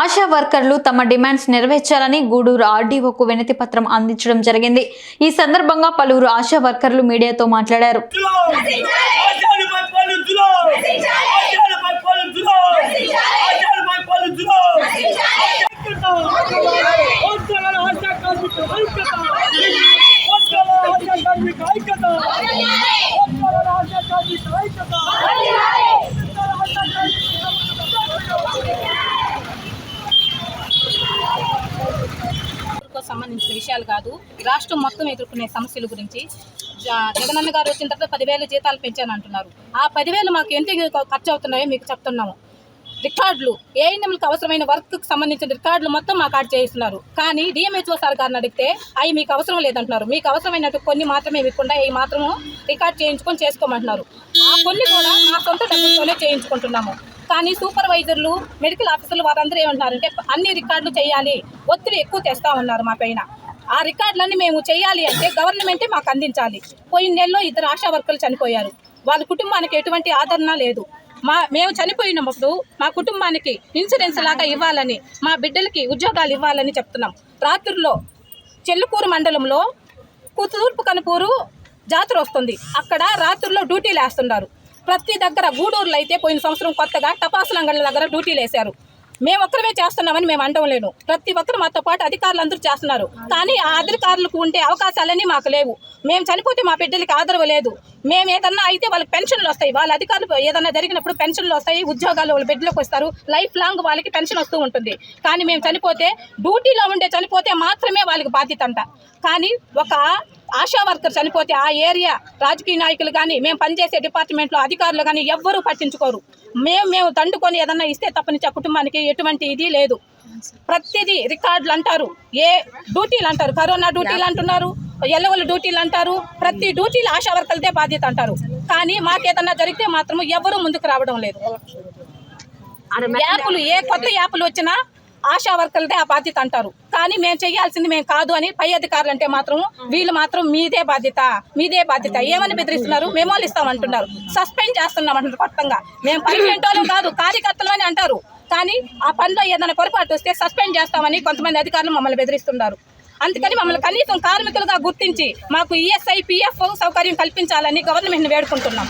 ఆశా వర్కర్లు తమ డిమాండ్స్ నెరవేర్చాలని గూడూరు ఆర్డీఓకు వినతి పత్రం అందించడం జరిగింది. ఈ సందర్భంగా పలువురు ఆశా వర్కర్లు మీడియాతో మాట్లాడారు. ఐక్యత ఐక్యత ఐక్యత ఓట్ల ఆశా కార్మిక ఐక్యత కు సంబంధించిన విషయాలు కాదు. రాష్ట్రం మొత్తం ఎదుర్కొనే సమస్యల గురించి జగనన్న గారు వచ్చిన తర్వాత పదివేల జీతాలు పెంచాను అంటున్నారు. ఆ పదివేలు మాకు ఎంత ఖర్చు అవుతున్నాయో మీకు చెప్తున్నాము. రికార్డులు ఏఎన్ఎంలకు అవసరమైన వర్క్కి సంబంధించిన రికార్డులు మొత్తం మాకు ఆడ్ చేయిస్తున్నారు. కానీ డిఎంహెచ్ఓ సార్ గారిని అడిగితే అవి మీకు అవసరం లేదంటున్నారు. మీకు అవసరమైనట్టు కొన్ని మాత్రమే ఇవ్వకుండా అవి మాత్రము రికార్డ్ చేయించుకొని చేసుకోమంటున్నారు. ఆ కొన్ని కూడా మా సొంత డబ్బులతోనే చేయించుకుంటున్నాము. కానీ సూపర్వైజర్లు మెడికల్ ఆఫీసర్లు వారందరూ ఏమంటున్నారంటే అన్ని రికార్డులు చేయాలి ఒత్తిడి ఎక్కువ తెస్తా ఉన్నారు మా పైన. ఆ రికార్డులన్నీ మేము చేయాలి అంటే గవర్నమెంటే మాకు అందించాలి. పోయిన నెలలో ఇద్దరు ఆశా వర్కర్లు చనిపోయారు. వాళ్ళ కుటుంబానికి ఎటువంటి ఆదరణ లేదు. మా మేము చనిపోయినప్పుడు మా కుటుంబానికి ఇన్సూరెన్స్ లాగా ఇవ్వాలని మా బిడ్డలకి ఉద్యోగాలు ఇవ్వాలని చెప్తున్నాం. రాత్రుల్లో చెల్లుకూరు మండలంలో కు- తూర్పు కనుపూరు జాతర వస్తుంది. అక్కడ రాత్రుల్లో డ్యూటీలు వేస్తున్నారు ప్రతి దగ్గర గూడూరులో అయితే పోయిన సంవత్సరం కొత్తగా టపాసుల అంగళ్ళ దగ్గర డ్యూటీలు వేశారు. మేము ఒక్కరమే చేస్తున్నామని మేము అంటం లేను. ప్రతి ఒక్కరు మాతో పాటు అధికారులు అందరూ చేస్తున్నారు. కానీ ఆ అధికారులకు ఉండే అవకాశాలన్నీ మాకు లేవు. మేము చనిపోతే మా బిడ్డలకి ఆదరవ లేదు. మేము ఏదన్నా అయితే వాళ్ళకి పెన్షన్లు వస్తాయి వాళ్ళ అధికారులు ఏదన్నా జరిగినప్పుడు పెన్షన్లు వస్తాయి ఉద్యోగాలు వాళ్ళ బిడ్డలకు వస్తారు లైఫ్ లాంగ్ వాళ్ళకి పెన్షన్ వస్తూ ఉంటుంది. కానీ మేము చనిపోతే డ్యూటీలో ఉండే చనిపోతే మాత్రమే వాళ్ళకి బాధ్యత అంట. కానీ ఒక ఆశా వర్కర్ చనిపోతే ఆ ఏరియా రాజకీయ నాయకులు కానీ మేము పనిచేసే డిపార్ట్మెంట్లో అధికారులు కానీ ఎవ్వరూ పట్టించుకోరు. మేము మేము దండుకొని ఏదన్నా ఇస్తే తప్పనిచ్చి ఆ కుటుంబానికి ఎటువంటి ఇది లేదు. ప్రతిదీ రికార్డులు అంటారు. ఏ డ్యూటీలు అంటారు. కరోనా డ్యూటీలు అంటున్నారు. ఎల్లవల డ్యూటీలు అంటారు ప్రతి డ్యూటీలు ఆశా వర్కర్లదే బాధ్యత అంటారు. కానీ మాకేదన్నా జరిగితే మాత్రం ఎవరూ ముందుకు రావడం లేదు. యాప్లు ఏ కొత్త యాప్లు వచ్చినా ఆశా వర్కర్లదే ఆ బాధ్యత అంటారు. కానీ మేము చేయాల్సింది మేము కాదు అని పై అధికారులు అంటే మాత్రం వీళ్ళు మాత్రం మీదే బాధ్యత మీదే బాధ్యత. ఏమని బెదిరిస్తున్నారు? మెమోలు ఇస్తామంటున్నారు. సస్పెండ్ చేస్తున్నాం అంటున్నారు కొత్తగా మేము పర్మనెంట్ వాళ్ళం కాదు కార్యకర్తలు అని అంటారు. కానీ ఆ పనిలో ఏదైనా పొరపాటు వస్తే సస్పెండ్ చేస్తామని కొంతమంది అధికారులు మమ్మల్ని బెదిరిస్తున్నారు. అందుకని మమ్మల్ని కనీసం కార్మికులుగా గుర్తించి మాకు ఈఎస్ఐ పిఎఫ్ సౌకర్యం కల్పించాలని గవర్నమెంట్ని వేడుకుంటున్నాం.